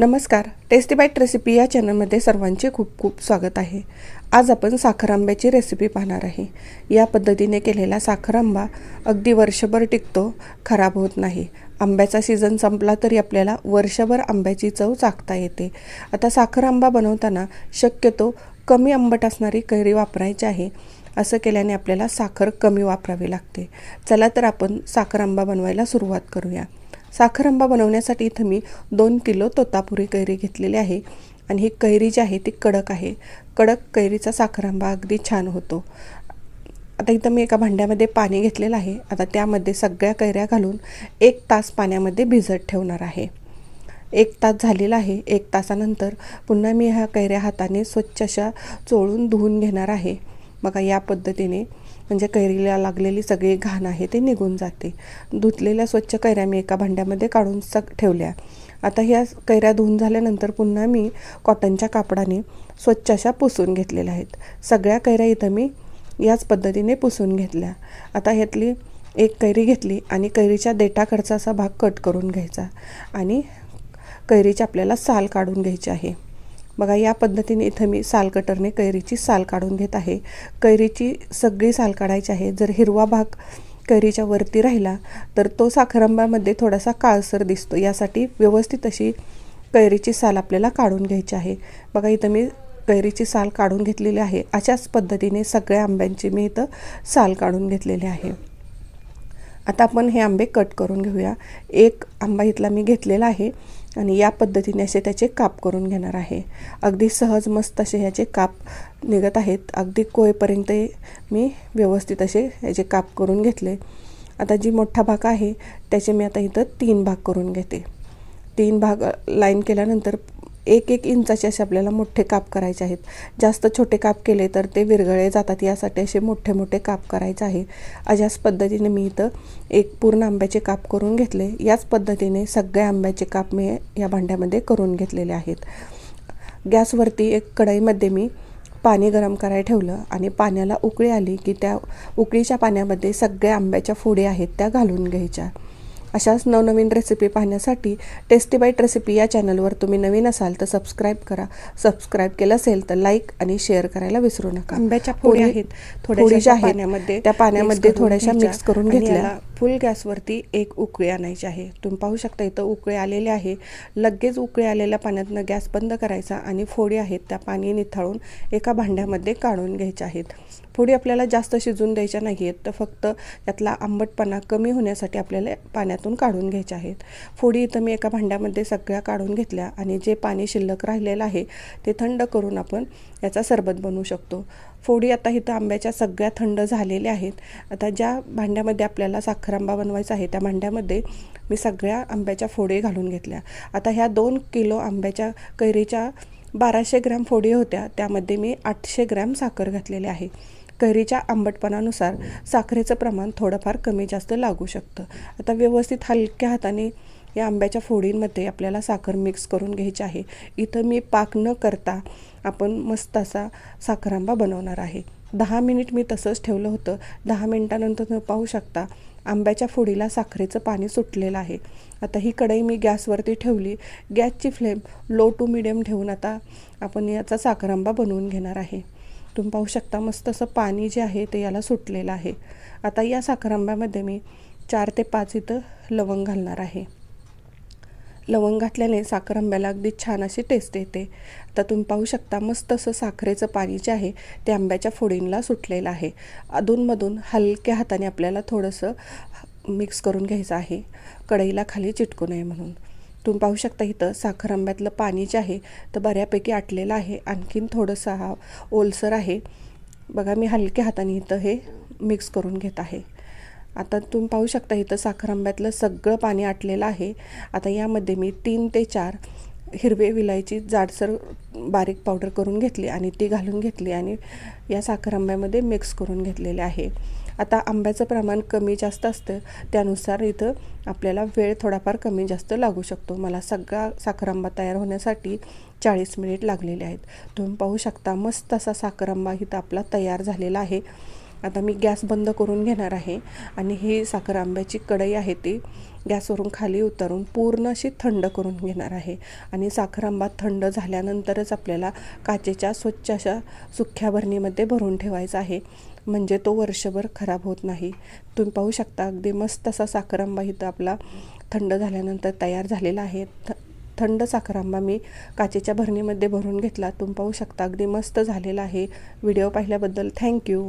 नमस्कार. Tasty bite recipe या चॅनलमध्ये सर्वांचे खूप खूप स्वागत आहे. आज आपण साखर आंब्याची रेसिपी पाहणार आहे. या पद्धतीने केलेला साखर आंबा अगदी वर्षभर टिकतो खराब होत नाही. आंब्याचा सीझन संपला तरी आपल्याला वर्षभर आंब्याची चव चाकता येते. आता साखर आंबा बनवताना शक्यतो कमी आंबट असणारी कैरी वापरायची आहे. असं केल्याने आपल्याला साखर कमी वापरावी लागते. चला तर आपण साखर आंबा बनवायला सुरुवात करूया. साखरंबा बनवण्यासाठी इथं मी दोन किलो तोतापुरी कैरी घेतलेली आहे. आणि ही कैरी जी आहे ती कडक आहे. कडक कैरीचा साखरंबा अगदी छान होतो. आता इथं मी एका भांड्यामध्ये पाणी घेतलेलं आहे. आता त्यामध्ये सगळ्या कैऱ्या घालून एक तास पाण्यामध्ये भिजत ठेवणार आहे. एक तास झालेला आहे. एक तासानंतर पुन्हा मी ह्या कैऱ्या हाताने स्वच्छ अशा चोळून धुवून घेणार आहे. बघा या पद्धतीने म्हणजे कैरीला लागलेली सगळी घाण आहे ते निघून जाते. धुतलेल्या स्वच्छ कैऱ्या मी एका भांड्यामध्ये काढून सग ठेवल्या. आता ह्या कैऱ्या धुवून झाल्यानंतर पुन्हा मी कॉटनच्या कापडाने स्वच्छ अशा पुसून घेतलेल्या आहेत. सगळ्या कैऱ्या इथं मी याच पद्धतीने पुसून घेतल्या. आता ह्यातली एक कैरी घेतली आणि कैरीच्या देठाकडचा असा भाग कट करून घ्यायचा आणि कैरीची आपल्याला साल काढून घ्यायची आहे. बघा या पद्धतीने इथं मी साल कटरने कैरीची साल काढून घेत आहे. कैरीची सगळी साल काढायची आहे. जर हिरवा भाग कैरीच्या वरती राहिला तर तो साखरांब्यामध्ये थोडासा काळसर दिसतो. यासाठी व्यवस्थित अशी कैरीची साल आपल्याला काढून घ्यायची आहे. बघा इथं मी कैरीची साल काढून घेतलेली आहे. अशाच पद्धतीने सगळ्या आंब्यांची मी इथं साल काढून घेतलेली आहे. आता आपण हे आंबे कट करून घेऊया. एक आंबा इथला मी घेतलेला आहे. आणि या पद्धतीने असे त्याचे काप करून घेणार आहे. अगदी सहज मस्त असे ह्याचे काप निघत आहेत. अगदी कोयपर्यंत मी व्यवस्थित असे ह्याचे काप करून घेतले. आता जी मोठा भाग आहे त्याचे मी आता इथं तीन भाग करून घेते. तीन भाग लाईन केल्यानंतर एक एक इंचाचे असे आपल्याला मोठे काप करायचे आहेत. जास्त छोटे काप केले तर ते विरगळे जातात. यासाठी असे मोठे मोठे काप करायचे आहे. अशाच पद्धतीने मी इथं एक पूर्ण आंब्याचे काप करून घेतले. याच पद्धतीने सगळ्या आंब्याचे काप मी या भांड्यामध्ये करून घेतलेले आहेत. गॅसवरती एक कढईमध्ये मी पाणी गरम करायला ठेवलं आणि पाण्याला उकळी आली की त्या उकळीच्या पाण्यामध्ये सगळ्या आंब्याच्या फोडी आहेत त्या घालून घ्यायच्या. अशाच नवनवीन रेसिपी पाहण्यासाठी टेस्टी बाईट रेसिपी या चॅनलवर तुम्ही नवीन असाल तर सबस्क्राईब करा. सबस्क्राईब केलं असेल तर लाईक आणि शेअर करायला विसरू नका. आंब्याच्या फोडी आहेत. थोड्याशा आहेत पाण्यामध्ये त्या पाण्यामध्ये थोड्याशा मिक्स करून घेतल्या फुल गॅसवरती एक उकळी आणायची आहे. तुम्ही पाहू शकता इथं उकळी आलेले आहे. लगेच उकळी आलेल्या पाण्यातनं गॅस बंद करायचा आणि फोडी आहेत त्या पाणी निथळून एका भांड्यामध्ये काढून घ्यायच्या आहेत. फोडी आपल्याला जास्त शिजून द्यायच्या नाही आहेत तर फक्त त्यातला आंबटपणा कमी होण्यासाठी आपल्याला पाण्यातून काढून घ्यायच्या आहेत. फोडी इथं मी एका भांड्यामध्ये सगळ्या काढून घेतल्या आणि जे पाणी शिल्लक राहिलेलं आहे ते थंड करून आपण याचा सरबत बनवू शकतो. फोडी आता इथं आंब्याच्या सगळ्या थंड झालेल्या आहेत. आता ज्या भांड्यामध्ये आपल्याला साखर आंबा बनवायचा आहे त्या भांड्यामध्ये मी सगळ्या आंब्याच्या फोडी घालून घेतल्या. आता ह्या दोन किलो आंब्याच्या कैरीच्या बाराशे ग्रॅम फोडी होत्या त्यामध्ये मी आठशे ग्रॅम साखर घातलेली आहे. कैरीच्या आंबटपणानुसार साखरेचं प्रमाण थोडंफार कमी जास्त लागू शकतं. आता व्यवस्थित हलक्या हाताने या आंब्याच्या फोडींमध्ये आपल्याला साखर मिक्स करून घ्यायची आहे. इथं मी पाक न करता आपण मस्त असा साखर आंबा बनवणार आहे. दहा मिनिट मी तसंच ठेवलं होतं. दहा मिनिटानंतर तुम्ही पाहू शकता आंब्याच्या फोडीला साखरेचं पाणी सुटलेलं आहे. आता ही कढई मी गॅसवरती ठेवली. गॅसची फ्लेम लो टू मिडियम ठेवून आता आपण याचा साखर आंबा बनवून घेणार आहे. तुम्ही पाहू शकता मस्त असं पाणी जे आहे ते याला सुटलेलं आहे. आता या साखर आंब्यामध्ये मी चार ते पाच इथं लवंग घालणार आहे. लवंग घातल्याने साखर आंब्याला अगदी छान अशी टेस्ट येते. आता तुम्ही पाहू शकता मस्त असं साखरेचं पाणी जे आहे ते आंब्याच्या फोडींला सुटलेलं आहे. अधूनमधून हलक्या हाताने आपल्याला थोडंसं मिक्स करून घ्यायचं आहे. कढईला खाली चिटकू नये म्हणून. तुम्ही पाहू शकता इथं साखर आंब्यातलं पाणी जे आहे तर बऱ्यापैकी आटलेलं आहे. आणखीन थोडंसं हा ओलसर आहे. बघा मी हलक्या हाताने इथं हे मिक्स करून घेत आहे. आता तुम्ही पाहू शकता इथं साखर आंब्यातलं सगळं पाणी आटलेलं आहे. आता यामध्ये मी तीन ते चार हिरवे विलायची जाडसर बारीक पावडर करून घेतली आणि ती घालून घेतली आणि या साखर आंब्यामध्ये मिक्स करून घेतलेले आहे. आता आंब्याचं प्रमाण कमी जास्त असतं त्यानुसार इथं आपल्याला वेळ थोडाफार कमी जास्त लागू शकतो. मला सगळा साखर आंबा तयार होण्यासाठी चाळीस मिनिट लागलेले आहेत. तुम्ही पाहू शकता मस्त असा साखर आंबा इथं आपला तयार झालेला आहे. आता मी गॅस बंद करून घेणार आहे आणि ही साखर आंब्याची कढई आहे ती गॅसवरून खाली उतरून पूर्ण अशी थंड करून घेणार आहे. आणि साखर आंबा थंड झाल्यानंतरच आपल्याला काचेच्या स्वच्छ अशा सुख्या भरणीमध्ये भरून ठेवायचा आहे. म्हणजे तो वर्षभर खराब होत नाही. तुम्ही पाहू शकता अगदी मस्त असा साखर आंबा इथं आपला थंड झाल्यानंतर तयार झालेला आहे. थ थंड साखर आंबा मी काचेच्या भरणीमध्ये भरून घेतला. तुम्ही पाहू शकता अगदी मस्त झालेला आहे. व्हिडिओ पाहिल्याबद्दल थँक्यू.